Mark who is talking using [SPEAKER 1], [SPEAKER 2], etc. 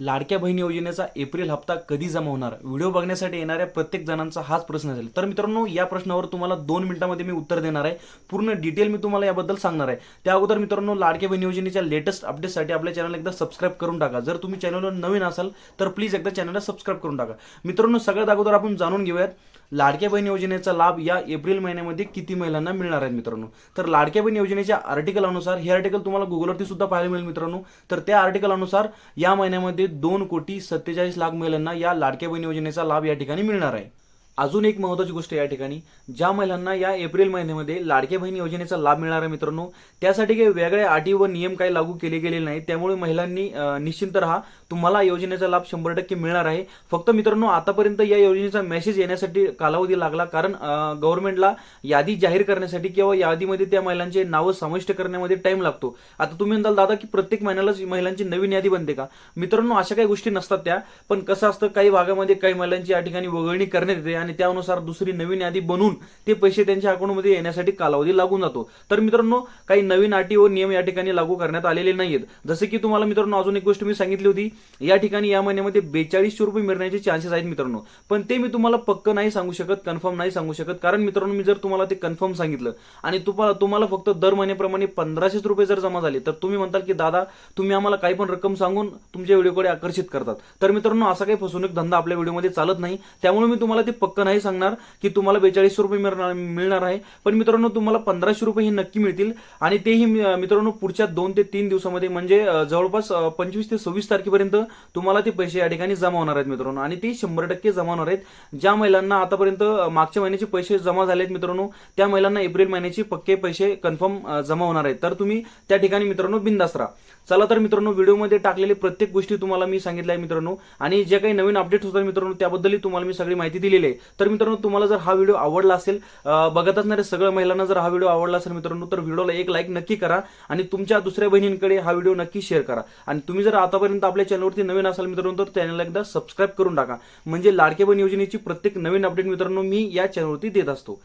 [SPEAKER 1] लाडक्या बहिणी योजनेचा एप्रिल हप्ता कधी जमा होणार? व्हिडिओ बघण्यासाठी येणाऱ्या प्रत्येक जणांचा हाच प्रश्न असेल. तर मित्रांनो या प्रश्नावर तुम्हाला दोन मिनिटांमध्ये मी उत्तर देणार आहे. पूर्ण डिटेल मी तुम्हाला याबद्दल सांगणार आहे. त्या अगोदर मित्रांनो लाडक्या बहिणी योजनेच्या लेटेस्ट अपडेटसाठी आपल्या चॅनल एकदा सबस्क्राईब करून टाका. जर तुम्ही चॅनलवर नवीन असाल तर प्लीज एकदा चॅनलला सबस्क्राईब करून टाका. मित्रांनो सगळ्यात अगोदर आपण जाणून घेऊयात लाडक्या बहीण योजनेचा लाभ या एप्रिल महिन्यामध्ये किती महिलांना मिळणार आहेत मित्रांनो? तर लाडक्या बहीण योजनेच्या आर्टिकल अनुसार हे आर्टिकल तुम्हाला गुगलवरती सुद्धा पाहायला मिळेल मित्रांनो. तर त्या आर्टिकल अनुसार या महिन्यामध्ये दोन कोटी सत्तेचाळीस लाख महिलांना या लाडक्या बहीण योजनेचा लाभ या ठिकाणी मिळणार आहे. अजून एक महत्वाची गोष्ट या ठिकाणी ज्या महिलांना या एप्रिल महिन्यामध्ये लाडके बहीण योजनेचा लाभ मिळणार आहे मित्रांनो त्यासाठी काही वेगळ्या अटी व नियम काही लागू केले गेलेले नाही त्यामुळे महिलांनी निश्चिंत राहा. तुम्हाला योजनेचा लाभ शंभर टक्के मिळणार आहे. फक्त मित्रांनो आतापर्यंत या योजनेचा मेसेज येण्यासाठी कालावधी लागला. कारण गव्हर्नमेंटला यादी जाहीर करण्यासाठी किंवा यादीमध्ये त्या महिलांचे नावं समाविष्ट करण्यामध्ये टाइम लागतो. आता तुम्ही म्हणाल दादा की प्रत्येक महिन्यालाच महिलांची नवीन यादी बनते का? मित्रांनो अशा काही गोष्टी नसतात त्या. पण कसं असतं काही भागामध्ये काही महिलांची या ठिकाणी वगळणी करण्यात येते आणि आणि त्यानुसार दुसरी नवीन यादी बनवून ते पैसे त्यांच्या अकाउंटमध्ये येण्यासाठी कालावधी लागून जातो. तर मित्रांनो काही नवीन अटी व नियम या ठिकाणी लागू करण्यात आलेले नाहीत जसे की तुम्हाला मित्रांनो अजून एक गोष्ट मी सांगितली होती. या ठिकाणी या महिन्यामध्ये बेचाळीसशे रुपये मिळण्याचे चान्सेस आहेत मित्रांनो. पण ते मी तुम्हाला पक्क नाही सांगू शकत कन्फर्म नाही सांगू शकत. कारण मित्रांनो मी जर तुम्हाला ते कन्फर्म सांगितलं आणि तुम्हाला तुम्हाला फक्त दर महिन्याप्रमाणे पंधराशेच रुपये जर जमा झाले तर तुम्ही म्हणताल की दादा तुम्ही आम्हाला काही पण रक्कम सांगून तुमच्या व्हिडिओकडे आकर्षित करतात. तर मित्रांनो असा काही फसवणूक धंदा आपल्या व्हिडिओमध्ये चालत नाही. त्यामुळे मी तुम्हाला ते पक्क नाही सांगणार की तुम्हाला बेचाळीसशे रुपये मिळणार मिळणार आहे. पण मित्रांनो तुम्हाला पंधराशे रुपये हे नक्की मिळतील. आणि तेही मित्रांनो पुढच्या दोन ते तीन दिवसामध्ये म्हणजे जवळपास पंचवीस ते सव्वीस तारखेपर्यंत तुम्हाला ते पैसे या ठिकाणी जमा होणार आहेत मित्रांनो. आणि ते शंभर टक्के जमा होणार आहेत. ज्या महिलांना आतापर्यंत मागच्या महिन्याचे पैसे जमा झाले आहेत मित्रांनो त्या महिलांना एप्रिल महिन्याचे पक्के पैसे कन्फर्म जमा होणार आहेत. तर तुम्ही त्या ठिकाणी मित्रांनो बिंदास राहा. चला तर मित्रांनो व्हिडिओमध्ये टाकलेली प्रत्येक गोष्टी तुम्हाला मी सांगितल्या आहे मित्रांनो. आणि जे काही नवीन अपडेट होतात मित्रांनो त्याबद्दलही तुम्हाला मी सगळी माहिती दिलेली आहे. तर मित्रांनो तुम्हाला जर हा व्हिडिओ आवडला असेल बघत असणाऱ्या सगळ्या महिलांना जर हा व्हिडिओ आवडला असेल मित्रांनो तर व्हिडिओला एक लाईक नक्की करा आणि तुमच्या दुसऱ्या बहिणींकडे हा व्हिडिओ नक्की शेअर करा. आणि तुम्ही जर आतापर्यंत आपल्या चॅनलवरती नवीन असाल मित्रांनो तर चॅनलला एकदा सबस्क्राईब करून टाका. म्हणजे लाडके बहीण योजनेची प्रत्येक नवीन अपडेट मित्रांनो मी या चॅनलवरती देत असतो.